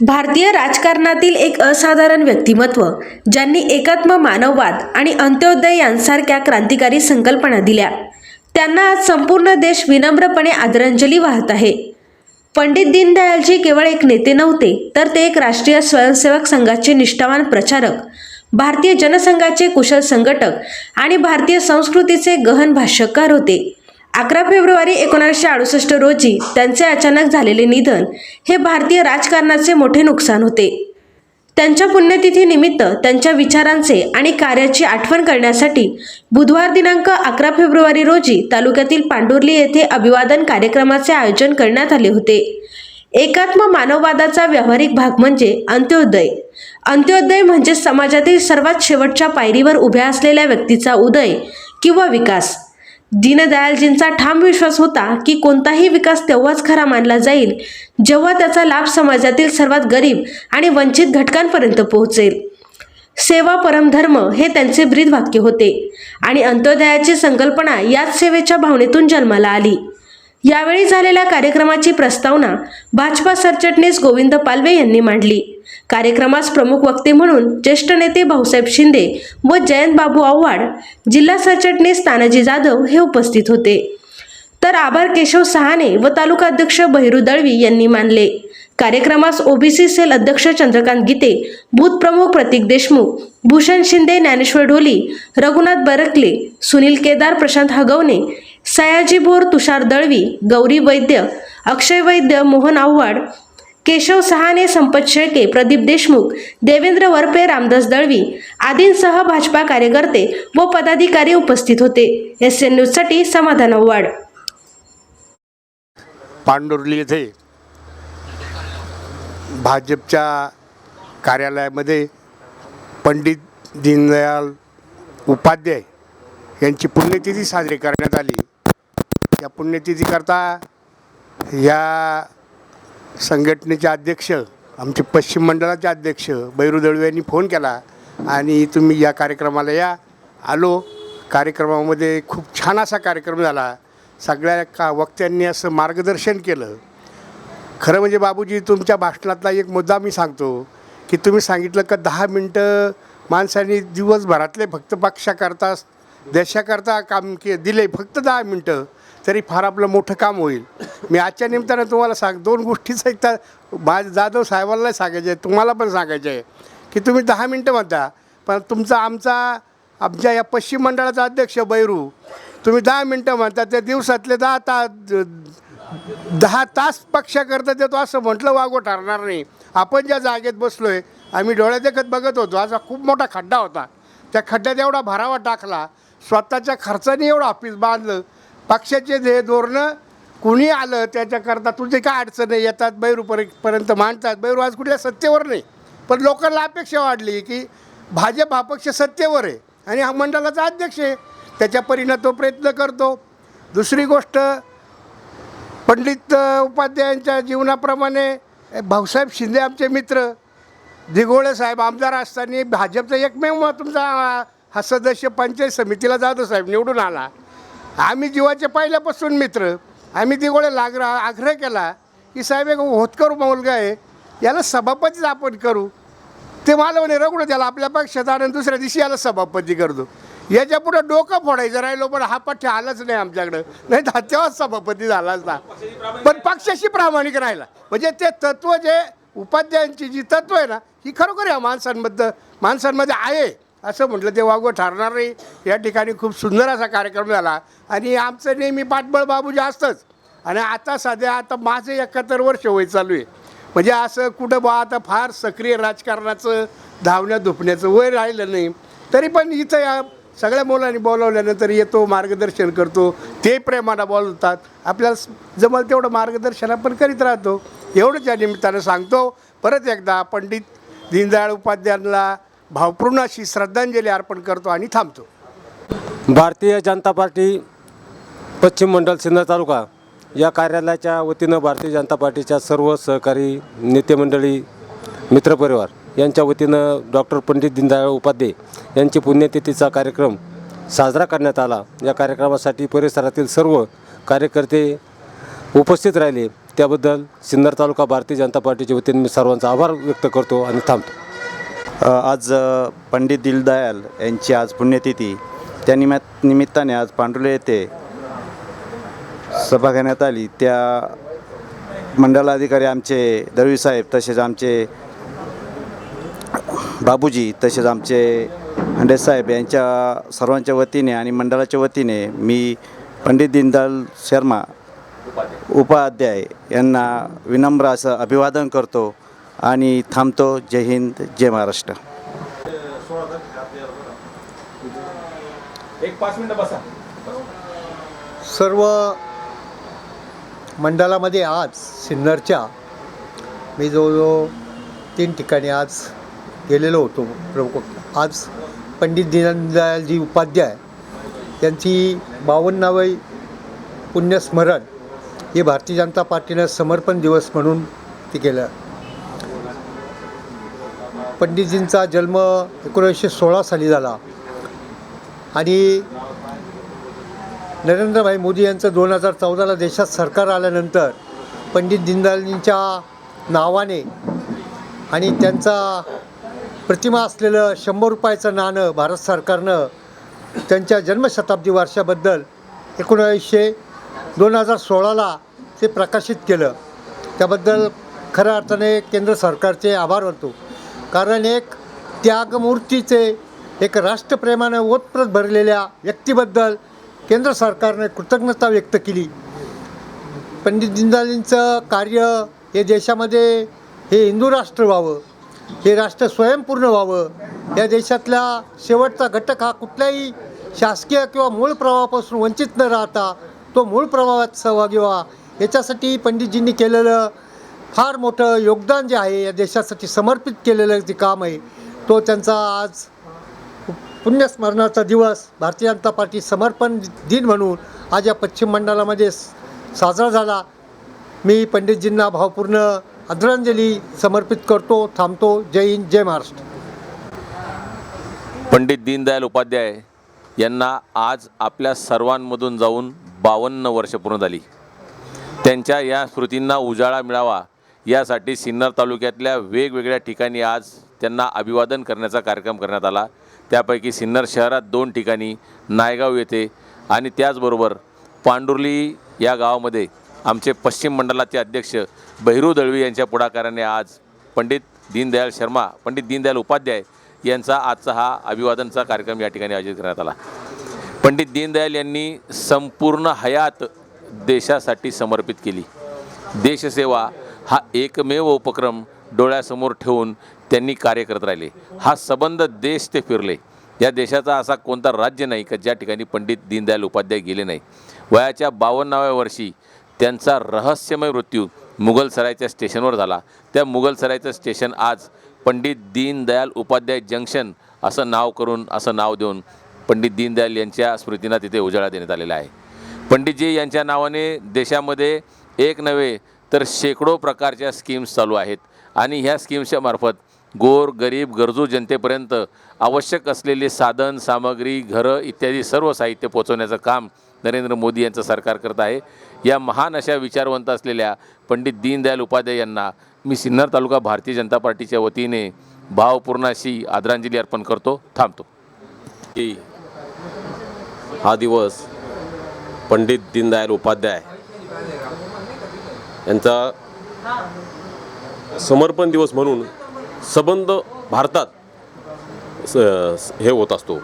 भारतीय राजकारणातील एक असाधारण व्यक्तिमत्व ज्यांनी एकात्म मानववाद आणि अंत्योदय यांसारख्या क्रांतिकारी संकल्पना दिल्या. त्यांना आज संपूर्ण देश विनम्रपणे आदरांजली वाहत आहे. पंडित दीनदयालजी केवळ एक नेते नव्हते तर ते एक राष्ट्रीय स्वयंसेवक संघाचे निष्ठावान प्रचारक भारतीय जनसंघाचे कुशल संघटक आणि भारतीय संस्कृतीचे गहन भाष्यकार होते. अकरा फेब्रुवारी एकोणीसशे अडुसष्ट रोजी त्यांचे अचानक झालेले निधन हे भारतीय राजकारणाचे मोठे नुकसान होते. त्यांच्या पुण्यतिथीनिमित्त त्यांच्या विचारांचे आणि कार्याची आठवण करण्यासाठी बुधवार दिनांक अकरा फेब्रुवारी रोजी तालुक्यातील पांडुर्ली येथे अभिवादन कार्यक्रमाचे आयोजन करण्यात आले होते. एकात्म मानववादाचा व्यावहारिक भाग म्हणजे अंत्योदय. अंत्योदय म्हणजे समाजातील सर्वात शेवटच्या पायरीवर उभ्या असलेल्या व्यक्तीचा उदय किंवा विकास. दीनदयालजींचा ठाम विश्वास होता की कोणताही विकास तेव्हाच खरा मानला जाईल जेव्हा त्याचा लाभ समाजातील सर्वात गरीब आणि वंचित घटकांपर्यंत पोहोचेल. सेवा परमधर्म हे त्यांचे ब्रीद वाक्य होते आणि अंत्योदयाची संकल्पना याच सेवेच्या भावनेतून जन्माला आली. यावेळी झालेल्या कार्यक्रमाची प्रस्तावना भाजपा सरचिटणीस गोविंद पालवे यांनी मांडली. कार्यक्रमास प्रमुख वक्ते म्हणून ज्येष्ठ नेते भाऊसाहेब शिंदे व जयंत बाबू आव्हाड जिल्हा सरचिटणीस तानाजी जाधव हे उपस्थित होते. तर आभार केशव सहाने व तालुका अध्यक्ष बहिरू दळवी यांनी मानले. कार्यक्रमास ओबीसी सेल अध्यक्ष चंद्रकांत गीते बूथ प्रमुख प्रतीक देशमुख भूषण शिंदे ज्ञानेश्वर ढोली रघुनाथ बरकले सुनील केदार प्रशांत हगवणे सयाजी भोर तुषार दळवी गौरी वैद्य अक्षय वैद्य मोहन आव्हाड केशव सहाने संपत शेळके प्रदीप देशमुख देवेंद्र वरपे रामदास दळवी आदींसह भाजपा कार्यकर्ते व पदाधिकारी उपस्थित होते. एस एन न्यूजसाठी समाधान अव्वाड पांडुर्ली येथे भाजपच्या कार्यालयामध्ये पंडित दीनदयाल उपाध्याय यांची पुण्यतिथी साजरी करण्यात आली. या पुण्यतिथीकरता या संघटनेचे अध्यक्ष आमचे पश्चिम मंडळाचे अध्यक्ष बैरू दळवे यांनी फोन केला आणि तुम्ही या कार्यक्रमाला या. आलो. कार्यक्रमामध्ये खूप छान असा कार्यक्रम झाला. सगळ्या का वक्त्यांनी असं मार्गदर्शन केलं. खरं म्हणजे बाबूजी तुमच्या भाषणातला एक मुद्दा मी सांगतो की तुम्ही सांगितलं का दहा मिनटं माणसांनी दिवसभरातले फक्त पक्षाकरता देशाकरता काम के दिले फक्त दहा मिनटं. तरी फार आपलं मोठं काम होईल. मी आजच्या निमित्तानं तुम्हाला सांग दोन गोष्टीच एकदा माझ्या जाधव साहेबांनाही सांगायचे आहे तुम्हाला पण सांगायचे. आहे की तुम्ही दहा मिनटं म्हणता पण तुमचा आमचा आमच्या या पश्चिम मंडळाचा अध्यक्ष बैरू तुम्ही दहा मिनटं म्हणता त्या दिवसातले दहा तास दहा तास पक्षाकरता देतो असं म्हटलं वागो ठरणार नाही. आपण ज्या जागेत बसलो आहे आम्ही डोळ्या देखत बघत होतो असा खूप मोठा खड्डा होता. त्या खड्ड्यात एवढा भरावा टाकला स्वतःच्या खर्चाने एवढं ऑफिस बांधलं पक्षाचे जे धोरणं कुणी आलं त्याच्याकरता तुझे काय अडचणी येतात बैरूपर्यंत मांडतात. बैरू आज कुठल्या सत्तेवर नाही. पण लोकांना अपेक्षा वाढली की भाजप हा पक्ष सत्तेवर आहे आणि हा मंडळाचा अध्यक्ष आहे. त्याच्या परीनं तो प्रयत्न करतो. दुसरी गोष्ट पंडित उपाध्यायांच्या जीवनाप्रमाणे भाऊसाहेब शिंदे आमचे मित्र दिघोळे साहेब आमदार असताना भाजपचा एकमेव तुमचा हा सदस्य पंचायत समितीला जाधव साहेब निवडून आला. आम्ही जीवाचे पहिल्यापासून मित्र. आम्ही तिकडे लागरा आग्रह केला की साहेब एक होतकर मुलगा आहे याला सभापतीच आपण करू. ते मला म्हणे रघुड त्याला आपल्या पक्षात आणि दुसऱ्या दिवशी याला सभापती करतो. याच्यापुढे डोकं फोडायचं राहिलो पण हा पक्ष आलाच नाही आमच्याकडं. नाही तर तेव्हाच सभापती झाला असता पण पक्षाशी प्रामाणिक राहिला. म्हणजे ते तत्व जे उपाध्यायांची जी तत्व आहे ना ही खरोखर या माणसांबद्दल माणसांमध्ये आहे. असं म्हटलं ते वागवं ठरणार नाही. या ठिकाणी खूप सुंदर असा कार्यक्रम झाला. आणि आमचं नेहमी पाठबळ बाबू जास्तच. आणि आता सध्या आता माझं एकाहत्तर वर्ष वय चालू आहे. म्हणजे असं कुठं बा आता फार सक्रिय राजकारणाचं धावण्या धुपण्याचं वय राहिलं नाही. तरी पण इथं या सगळ्या मुलांनी बोलावल्यानंतर येतो मार्गदर्शन करतो. ते प्रेमाला बोलतात. आपल्याला जमल तेवढं मार्गदर्शन आपण करीत राहतो. एवढंच या निमित्तानं सांगतो. परत एकदा पंडित दीनदयाळ उपाध्यायांना भावपूर्ण अशी श्रद्धांजली अर्पण करतो आणि थांबतो. भारतीय जनता पार्टी पश्चिम मंडल सिन्नर तालुका या कार्यालयाच्या वतीनं भारतीय जनता पार्टीच्या सर्व सहकारी नेतेमंडळी मित्रपरिवार यांच्या वतीनं डॉक्टर पंडित दीनदयाळ उपाध्याय यांची पुण्यतिथीचा कार्यक्रम साजरा करण्यात आला. या कार्यक्रमासाठी परिसरातील सर्व कार्यकर्ते उपस्थित राहिले. त्याबद्दल सिन्नर तालुका भारतीय जनता पार्टीच्या वतीने मी सर्वांचा आभार व्यक्त करतो आणि थांबतो. आज पंडित दिलदयाल यांची आज पुण्यतिथी. त्या निमित्त निमित्ताने आज पांडुले येथे सभा घेण्यात आली. त्या मंडलाधिकारी आमचे दळवी साहेब तसेच आमचे बाबूजी तसेच आमचे हंडे साहेब यांच्या सर्वांच्या वतीने आणि मंडळाच्या वतीने मी पंडित दीनदयाल शर्मा उपाध्याय यांना विनम्र असं अभिवादन करतो. आणि थांबतो. जय हिंद जय महाराष्ट्र. सर्व मंडळामध्ये आज सिन्नरच्या मी जवळजवळ तीन ठिकाणी आज गेलेलो होतो. प्रमुख आज पंडित दीनदयालजी उपाध्याय यांची बावन्नावं पुण्यस्मरण हे भारतीय जनता पार्टीनं समर्पण दिवस म्हणून ते केलं. पंडितजींचा जन्म एकोणीसशे सोळा साली झाला. आणि नरेंद्रभाई मोदी यांचं दोन हजार चौदाला देशात सरकार आल्यानंतर पंडित दीनदयालजींच्या नावाने आणि त्यांचा प्रतिमा असलेलं शंभर रुपयाचं नाणं भारत सरकारनं त्यांच्या जन्मशताब्दी वर्षाबद्दल एकोणावीसशे दोन हजार सोळाला ते प्रकाशित केलं. त्याबद्दल खऱ्या अर्थाने केंद्र सरकारचे आभार मानतो. कारण एक त्यागमूर्तीचे एक राष्ट्रप्रेमाने ओतप्रत भरलेल्या व्यक्तीबद्दल केंद्र सरकारने कृतज्ञता व्यक्त केली. पंडित दीनदयालींचं कार्य हे देशामध्ये हे हिंदू राष्ट्र व्हावं हे राष्ट्र स्वयंपूर्ण व्हावं या देशातला शेवटचा घटक हा कुठल्याही शासकीय किंवा मूळ प्रवाहापासून वंचित न राहता तो मूळ प्रवाहात सहभागी व्हा. याच्यासाठी पंडितजींनी केलेलं फार मोठं योगदान जे आहे या देशासाठी समर्पित केलेलं जे काम आहे तो त्यांचा आज पुण्यस्मरणाचा दिवस भारतीय जनता पार्टी समर्पण दिन म्हणून आज या पश्चिम मंडळामध्ये साजरा झाला. मी पंडितजींना भावपूर्ण आदरांजली समर्पित करतो थांबतो. जय हिंद जय महाराष्ट्र. पंडित दीनदयाल उपाध्याय यांना आज आपल्या सर्वांमधून जाऊन बावन्न वर्ष पूर्ण झाली. त्यांच्या या स्मृतींना उजाळा मिळावा यासाठी सिन्नर तालुक्यातल्या वेगवेगळ्या ठिकाणी आज त्यांना अभिवादन करण्याचा कार्यक्रम करण्यात आला. त्यापैकी सिन्नर शहरात दोन ठिकाणी नायगाव येथे आणि त्याचबरोबर पांडुर्ली या गावामध्ये आमचे पश्चिम मंडळाचे अध्यक्ष बहिरू दळवी यांच्या पुढाकाराने आज पंडित दीनदयाल शर्मा पंडित दीनदयाल उपाध्याय यांचा आजचा हा अभिवादनचा कार्यक्रम या ठिकाणी आयोजित करण्यात आला. पंडित दीनदयाल यांनी संपूर्ण हयात देशासाठी समर्पित केली. देशसेवा हा एकमेव उपक्रम डोळ्यासमोर ठेवून त्यांनी कार्य करत राहिले. हा संबंध देश ते फिरले. या देशाचा असा कोणता राज्य नाही का ज्या ठिकाणी पंडित दीनदयाल उपाध्याय गेले नाही? वयाच्या बावन्नाव्या वर्षी त्यांचा रहस्यमय मृत्यू मुघलसरायच्या स्टेशनवर झाला. त्या मुघलसरायचं स्टेशन आज पंडित दीनदयाल उपाध्याय जंक्शन असं नाव करून असं नाव देऊन पंडित दीनदयाल यांच्या स्मृतींना तिथे उजाळा देण्यात आलेला आहे. पंडितजी यांच्या नावाने देशामध्ये एक नव्हे तर शेकडो प्रकारच्या स्कीम्स चालू आहेत. आणि ह्या स्कीम्सच्या मार्फत गोर गरीब गरजू जनतेपर्यंत आवश्यक असलेले साधन सामग्री घरं इत्यादी सर्व साहित्य पोचवण्याचं काम नरेंद्र मोदी यांचं सरकार करत आहे. या महान अशा विचारवंत असलेल्या पंडित दीनदयाल उपाध्याय यांना मी सिन्नर तालुका भारतीय जनता पार्टीच्या वतीने भावपूर्ण अशी आदरांजली अर्पण करतो थांबतो. की हा दिवस पंडित दीनदयाल उपाध्याय यांचा समर्पण दिवस म्हणून सबंध भारतात स- हे होत असतो.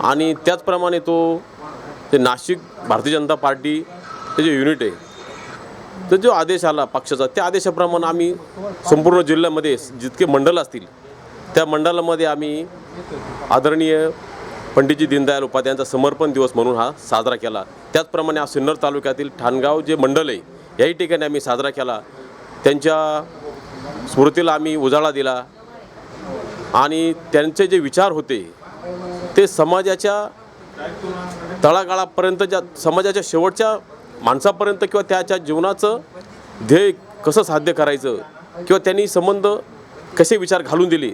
आणि त्याचप्रमाणे तो ते नाशिक भारतीय जनता पार्टी हे जे युनिट आहे तर जो आदेश आला पक्षाचा त्या आदेशाप्रमाणे आम्ही संपूर्ण जिल्ह्यामध्ये जितके मंडल असतील त्या मंडळामध्ये आम्ही आदरणीय पंडितजी दीनदयाल उपाध्यायांचा समर्पण दिवस म्हणून हा साजरा केला. त्याचप्रमाणे हा सिन्नर तालुक्यातील ठाणगाव जे मंडल आहे याही ठिकाणी आम्ही साजरा केला. त्यांच्या स्मृतीला आम्ही उजाळा दिला. आणि त्यांचे जे विचार होते ते समाजाच्या तळागाळापर्यंत ज्या समाजाच्या शेवटच्या माणसापर्यंत किंवा त्याच्या जीवनाचं ध्येय कसं साध्य करायचं किंवा त्यांनी संबंध कसे विचार घालून दिले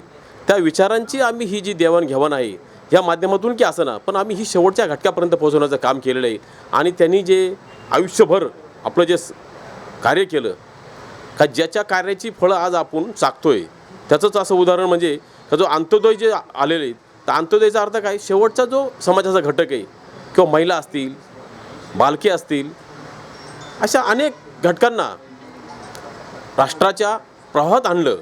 त्या विचारांची आम्ही ही जी देवाणघेवाण आहे या माध्यमातून की असं ना पण आम्ही ही शेवटच्या घटकापर्यंत पोहोचवण्याचं काम केलेलं आहे. आणि त्यांनी जे आयुष्यभर आपलं जे कार्य केलं. का ज्याच्या कार्याची फळं आज आपण चाकतोय. त्याचंच असं उदाहरण म्हणजे का जो अंत्योदय जे आलेले आहेत, तर अंत्योदयचा अर्थ काय? शेवटचा जो समाजाचा घटक आहे किंवा महिला असतील बालके असतील अशा अनेक घटकांना राष्ट्राच्या प्रवाहात आणलं.